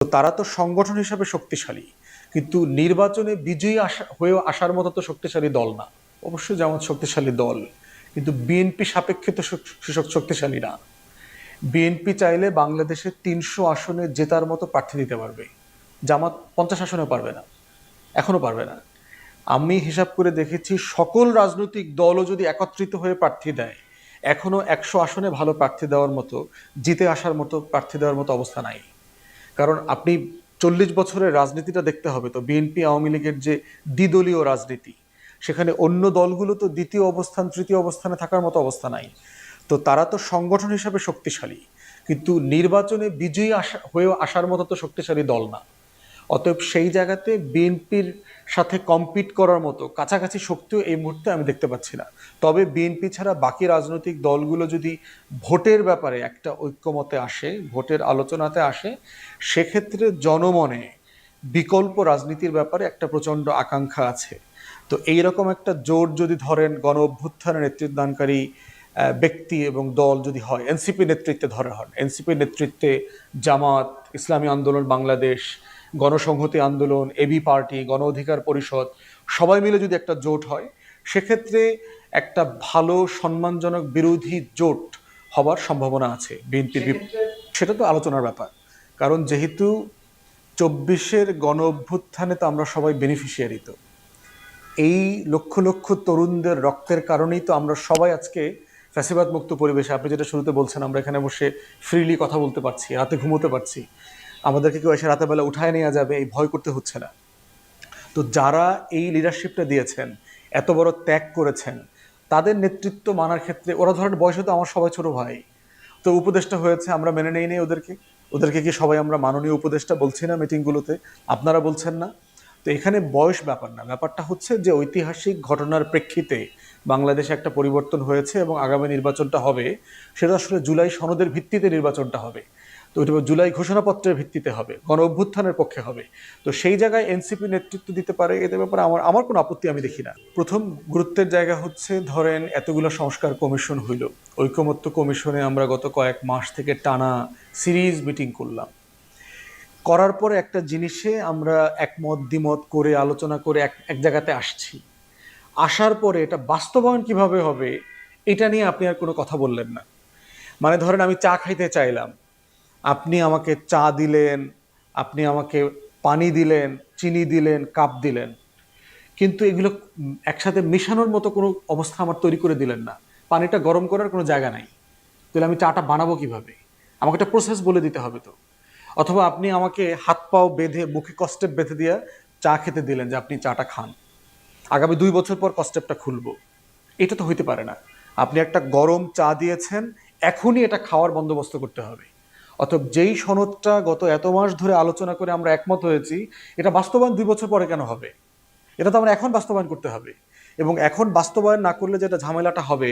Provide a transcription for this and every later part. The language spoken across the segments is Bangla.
তো তারা তো সংগঠন হিসাবে শক্তিশালী, কিন্তু নির্বাচনে বিজয়ী আসা হয়ে আসার মতো তো শক্তিশালী দল না। অবশ্যই যেমন শক্তিশালী দল, কিন্তু বিএনপি সাপেক্ষে তো শক- শক- শক্তিশালী না। বিএনপি চাইলে বাংলাদেশে তিনশো আসনে জেতার মতো প্রার্থী দিতে পারবে। জামাত পঞ্চাশ আসনেও পারবে না, এখনও পারবে না। আমি হিসাব করে দেখেছি, সকল রাজনৈতিক দলও যদি একত্রিত হয়ে প্রার্থী দেয়, এখনও একশো আসনে ভালো প্রার্থী দেওয়ার মতো, জিতে আসার মতো প্রার্থী দেওয়ার মতো অবস্থা নাই। কারণ আপনি চল্লিশ বছরের রাজনীতিটা দেখতে হবে তো, বিএনপি, আওয়ামী লীগের যে দ্বিদলীয় রাজনীতি, সেখানে অন্য দলগুলো তো দ্বিতীয় অবস্থান, তৃতীয় অবস্থানে থাকার মতো অবস্থা নাই। তো তারা তো সংগঠন হিসাবে শক্তিশালী, কিন্তু নির্বাচনে বিজয়ী আসা হয়ে আসার মতো তো শক্তিশালী দল না। অতএব সেই জায়গাতে বিএনপির সাথে কম্পিট করার মতো কাছাকাছি শক্তিও এই মুহূর্তে আমি দেখতে পাচ্ছি না। তবে বিএনপি ছাড়া বাকি রাজনৈতিক দলগুলো যদি ভোটের ব্যাপারে একটা ঐক্যমতে আসে, ভোটের আলোচনাতে আসে, সেক্ষেত্রে জনমনে বিকল্প রাজনীতির ব্যাপারে একটা প্রচণ্ড আকাঙ্ক্ষা আছে। তো এইরকম একটা জোট যদি ধরেন, গণ অভ্যুত্থানের নেতৃত্বদানকারী ব্যক্তি এবং দল যদি হয় এনসিপি নেতৃত্বে ধরা হন এনসিপি নেতৃত্বে জামাত, ইসলামী আন্দোলন, বাংলাদেশ গণসংহতি আন্দোলন এবি পার্টি গণ অধিকার পরিষদ সবাই মিলে যদি একটা জোট হয় সেক্ষেত্রে একটা ভালো সম্মানজনক বিরোধী জোট হবার সম্ভাবনা আছে বিএনপির সেটা তো আলোচনার ব্যাপার। কারণ যেহেতু চব্বিশের গণ অভ্যুত্থানে তো আমরা সবাই বেনিফিশিয়ারি তো। এই লক্ষ লক্ষ তরুণদের রক্তের কারণেই তো আমরা সবাই আজকে ফ্যাসিবাদ মুক্ত পরিবেশে আপনি যেটা শুরুতে বলছেন আমরা এখানে বসে ফ্রিলি কথা বলতে পারছি রাতে ঘুমোতে পারছি। আমাদেরকে কেউ এসে রাতের বেলা উঠায় নেওয়া যাবে, এই ভয় করতে হচ্ছে না। তো যারা এই লিডারশিপটা দিয়েছেন, এত বড় ত্যাগ করেছেন, তাদের নেতৃত্ব মানার ক্ষেত্রে ওরা ধরেন বয়সে তো আমার সবাই ছোট ভাই। তো উপদেশটা হয়েছে, আমরা মেনে নেই নেই ওদেরকে। ওদেরকে কি সবাই আমরা মাননীয় উপদেষ্টা বলছি না মিটিংগুলোতে আপনারা বলছেন না। তো এখানে বয়স ব্যাপার না। ব্যাপারটা হচ্ছে যে ঐতিহাসিক ঘটনার প্রেক্ষিতে বাংলাদেশে একটা পরিবর্তন হয়েছে এবং আগামী নির্বাচনটা হবে। সেটা আসলে জুলাই সনদের ভিত্তিতে নির্বাচনটা হবে। তো ওইটা জুলাই ঘোষণাপত্রের ভিত্তিতে হবে, গণ অভ্যুত্থানের পক্ষে হবে। তো সেই জায়গায় এনসিপি নেতৃত্ব দিতে পারে এদের ব্যাপারে আমার আমার কোনো আপত্তি আমি দেখি না। প্রথম গুরুত্বের জায়গা হচ্ছে, ধরেন এতগুলো সংস্কার কমিশন হইল। ঐকমত্য কমিশনে আমরা গত কয়েক মাস থেকে টানা সিরিজ মিটিং করলাম। করার পরে একটা জিনিসে আমরা একমত, দ্বিমত করে, আলোচনা করে এক এক জায়গাতে আসছি। আসার পরে এটা বাস্তবায়ন কীভাবে হবে, এটা নিয়ে আপনি আর কোনো কথা বললেন না। মানে ধরেন আমি চা খাইতে চাইলাম আপনি আমাকে চা দিলেন, আপনি আমাকে পানি দিলেন, চিনি দিলেন, কাপ দিলেন। কিন্তু এগুলো একসাথে মেশানোর মতো কোনো অবস্থা আমার তৈরি করে দিলেন না। পানিটা গরম করার কোনো জায়গা নাই। তাহলে আমি চাটা বানাবো কীভাবে? আমাকে একটা প্রসেস বলে দিতে হবে তো। অথবা আপনি আমাকে হাত পাও বেঁধে মুখে কস্টেপ বেঁধে দিয়ে চা খেতে দিলেন যে আপনি চাটা খান। আগামী দুই বছর পর কস্টেপটা খুলবো। এটা তো হইতে পারে না। আপনি একটা গরম চা দিয়েছেন, এখনই এটা খাওয়ার বন্দোবস্ত করতে হবে। অতএব যেই সনদটা গত এত মাস ধরে আলোচনা করে আমরা একমত হয়েছি, এটা বাস্তবায়ন দুই বছর পরে কেন হবে? এটা তো আমরা এখন বাস্তবায়ন করতে হবে। এবং এখন বাস্তবায়ন না করলে যেটা ঝামেলাটা হবে,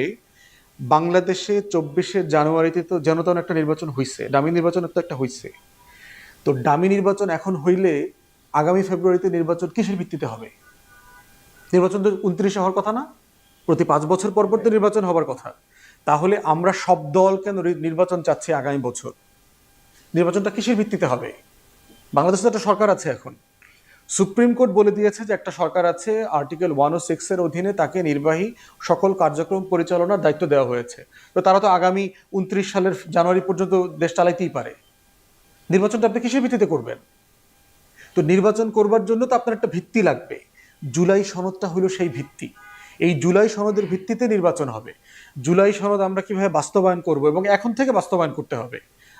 বাংলাদেশে চব্বিশে জানুয়ারিতে তো যেন তেন একটা নির্বাচন হয়েছে ডামি নির্বাচন তো একটা হয়েছে তো ডামি নির্বাচন এখন হইলে আগামী ফেব্রুয়ারিতে নির্বাচন কিসের ভিত্তিতে হবে? নির্বাচন তো উনত্রিশে হওয়ার কথা না, প্রতি পাঁচ বছর পর পর তো নির্বাচন হবার কথা। তাহলে আমরা সব দল কেন নির্বাচন চাচ্ছি আগামী বছর? নির্বাচনটা কিসের ভিত্তিতে হবে? বাংলাদেশে তো একটা সরকার আছে এখন। সুপ্রিম কোর্ট বলে দিয়েছে যে একটা সরকার আছে, আর্টিকেল ওয়ান ও সিক্সের অধীনে তাকে নির্বাহী সকল কার্যক্রম পরিচালনার দায়িত্ব দেওয়া হয়েছে। তো তারা তো আগামী উনত্রিশ সালের জানুয়ারি পর্যন্ত দেশ চালাইতেই পারে। নির্বাচনটা আপনি কিসের ভিত্তিতে করবেন? তো নির্বাচন করবার জন্য তো আপনার একটা ভিত্তি লাগবে। জুলাই সনদটা হলো সেই ভিত্তি। এই জুলাই সনদের ভিত্তিতে নির্বাচন হবে। জুলাই সনদ আমরা কীভাবে বাস্তবায়ন করব এবং এখন থেকে বাস্তবায়ন করতে হবে?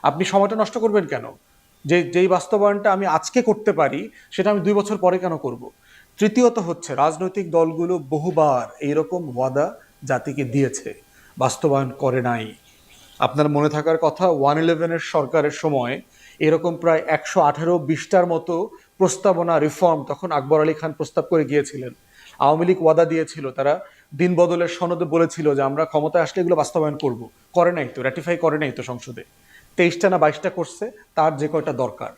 আপনি সময়টা নষ্ট করবেন কেন? যে, যেই বাস্তবায়নটা আমি আজকে করতে পারি, সেটা আমি দুই বছর পরে কেন করব? তৃতীয়ত হচ্ছে, রাজনৈতিক দলগুলো বহুবার এইরকম ওয়াদা জাতিকে দিয়েছে, বাস্তবায়ন করে নাই। আপনার মনে থাকার কথা, ওয়ান ইলেভেনের সরকারের সময় এরকম প্রায় একশো আঠেরো বিশটার মতো প্রস্তাবনা, রিফর্ম তখন আকবর আলী খান প্রস্তাব করে গিয়েছিলেন। আওয়ামী লীগ ওয়াদা দিয়েছিল, তারা দিন বদলের সনদে বলেছিল যে, আমরা ক্ষমতায় আসলে এগুলো বাস্তবায়ন করব। করে নাই তো র্যাটিফাই করে নাই তো সংসদে। তেইশটা না বাইশটা করছে, তার যে কয়টা দরকার।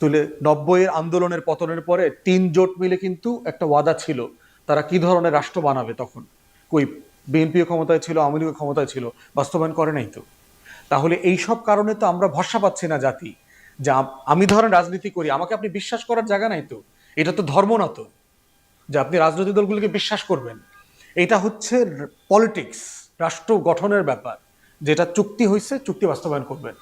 তুলে নব্বইয়ের আন্দোলনের পতনের পরে তিন জোট মিলে কিন্তু একটা ওয়াদা ছিল, তারা কি ধরনের রাষ্ট্র বানাবে তখন? কই, বিএনপিও ক্ষমতায় ছিল, আওয়ামী লীগও ক্ষমতায় ছিল, বাস্তবায়ন করে নাই তো। তাহলে এই সব কারণে তো আমরা ভরসা পাচ্ছি না জাতি, যে আম- আমি ধরেন রাজনীতি করি, আমাকে আপনি বিশ্বাস করার জায়গা নাই তো? এটা তো ধর্ম না তো, যে আপনি রাজনৈতিক দলগুলোকে বিশ্বাস করবেন। এটা হচ্ছে পলিটিক্স রাষ্ট্র গঠনের ব্যাপার। যেটা চুক্তি হয়েছে চুক্তি বাস্তবায়ন করবেন।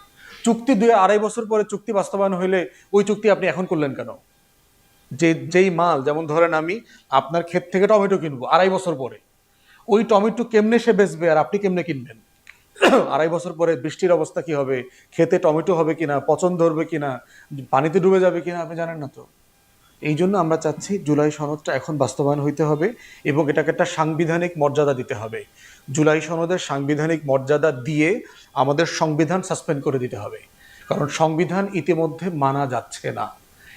চুক্তি দুই আড়াই বছর পরে চুক্তি বাস্তবায়ন হইলে ওই চুক্তি আপনি এখন করলেন কেন? যে, যেই মাল, যেমন ধরেন আমি আপনার ক্ষেত থেকে টমেটো কিনবো আড়াই বছর পরে। ওই টমেটো কেমনে সে বেচবে আর আপনি কেমনে কিনবেন? আড়াই বছর পরে বৃষ্টির অবস্থা কি হবে? খেতে টমেটো হবে কিনা? পচন ধরবে কিনা? পানিতে ডুবে যাবে কিনা? আপনি জানেন না তো। এই জন্য আমরা চাচ্ছি জুলাই সনদটা এখন বাস্তবায়ন হইতে হবে এবং এটাকে একটা সাংবিধানিক মর্যাদা দিতে হবে। জুলাই সনদের সাংবিধানিক মর্যাদা দিয়ে আমাদের সংবিধান সাসপেন্ড করে দিতে হবে। কারণ সংবিধান ইতিমধ্যে মানা যাচ্ছে না।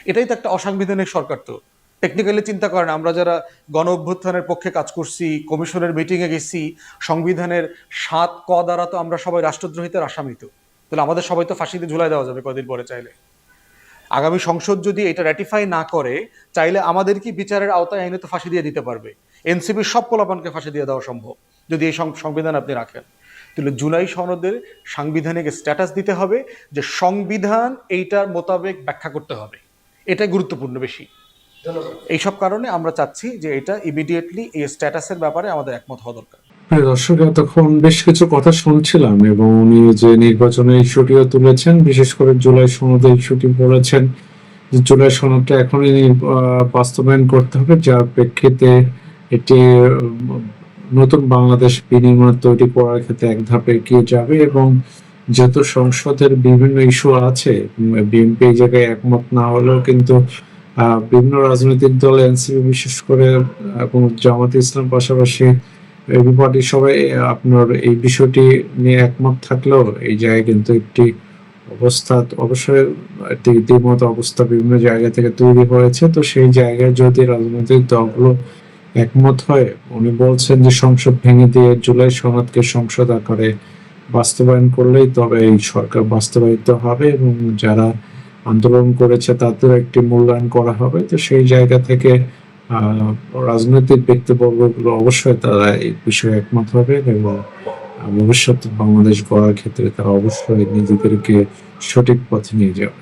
এটাই তো একটা অসাংবিধানিক সরকার তো। টেকনিক্যালি চিন্তা করেন, আমরা যারা গণ অভ্যুত্থানের পক্ষে কাজ করছি, কমিশনের মিটিংয়ে গেছি, সংবিধানের সাত ক দ্বারা তো আমরা সবাই রাষ্ট্রদ্রোহিতার আসামিত তাহলে আমাদের সবাই তো ফাঁসিতে ঝুলাই দেওয়া যাবে কদিন পরে চাইলে। আগামী সংসদ যদি এটা র্যাটিফাই না করে চাইলে আমাদের কি বিচারের আওতায় আইনে তো ফাঁসি দিয়ে দিতে পারবে? এনসিপির সব পোলাপানকে ফাঁসি দিয়ে দেওয়া সম্ভব যদি এই সংবিধান আপনি রাখেন। তাহলে জুলাই সনদের সাংবিধানিক স্ট্যাটাস দিতে হবে যে সংবিধান এইটার মোতাবেক ব্যাখ্যা করতে হবে। এটাই গুরুত্বপূর্ণ বেশি। এইসব কারণে আমরা চাচ্ছি যে এটা ইমিডিয়েটলি এই স্ট্যাটাসের ব্যাপারে আমাদের একমত হওয়া দরকার। প্রিয় দর্শক, এতক্ষণ বেশ কিছু কথা শুনছিলাম এবং উনি যে নির্বাচনের ইস্যুটিও তুলেছেন, বিশেষ করে জুলাই সনদে ইস্যুটি বলেছেন, যে জুলাই সনদটা এখনই বাস্তবায়ন করতে হবে, যার প্রেক্ষিতে এটি নতুন বাংলাদেশ বিনিময় তৈরি করার ক্ষেত্রে এক ধাপে এগিয়ে যাবে এবং যেহেতু সংসদের বিভিন্ন ইস্যু আছে বিএনপি এই জায়গায় একমত না হলেও কিন্তু বিভিন্ন রাজনৈতিক দল, এনসিপি বিশেষ করে এবং জামাত ইসলাম পাশাপাশি এভরিবডি সবাই আপনার এই বিষয়টি নিয়ে একমত থাকলেও এই জায়গায় কিন্তু একটি অবস্থা, অবশ্যই একটি দ্বিমত অবস্থা বিভিন্ন জায়গা থেকে তৈরি হয়েছে। তো সেই জায়গায় যদি রাজনৈতিক দলগুলো একমত হয়, উনি বলছেন যে সংসদ ভেঙে দিয়ে জুলাই সনদকে সংসদ আকারে বাস্তবায়ন করলেই তবে এই সরকার বাস্তবায়িত হবে এবং যারা আন্দোলন করেছে তাদের একটি মূল্যায়ন করা হবে। তো সেই জায়গা থেকে রাজনৈতিক ব্যক্তিবর্গগুলো অবশ্যই তারা এই বিষয়ে একমত হবে এবং ভবিষ্যৎ ভবিষ্যতে বাংলাদেশ গড়ার ক্ষেত্রে তারা অবশ্যই নিজেদেরকে সঠিক পথে নিয়ে যাবে।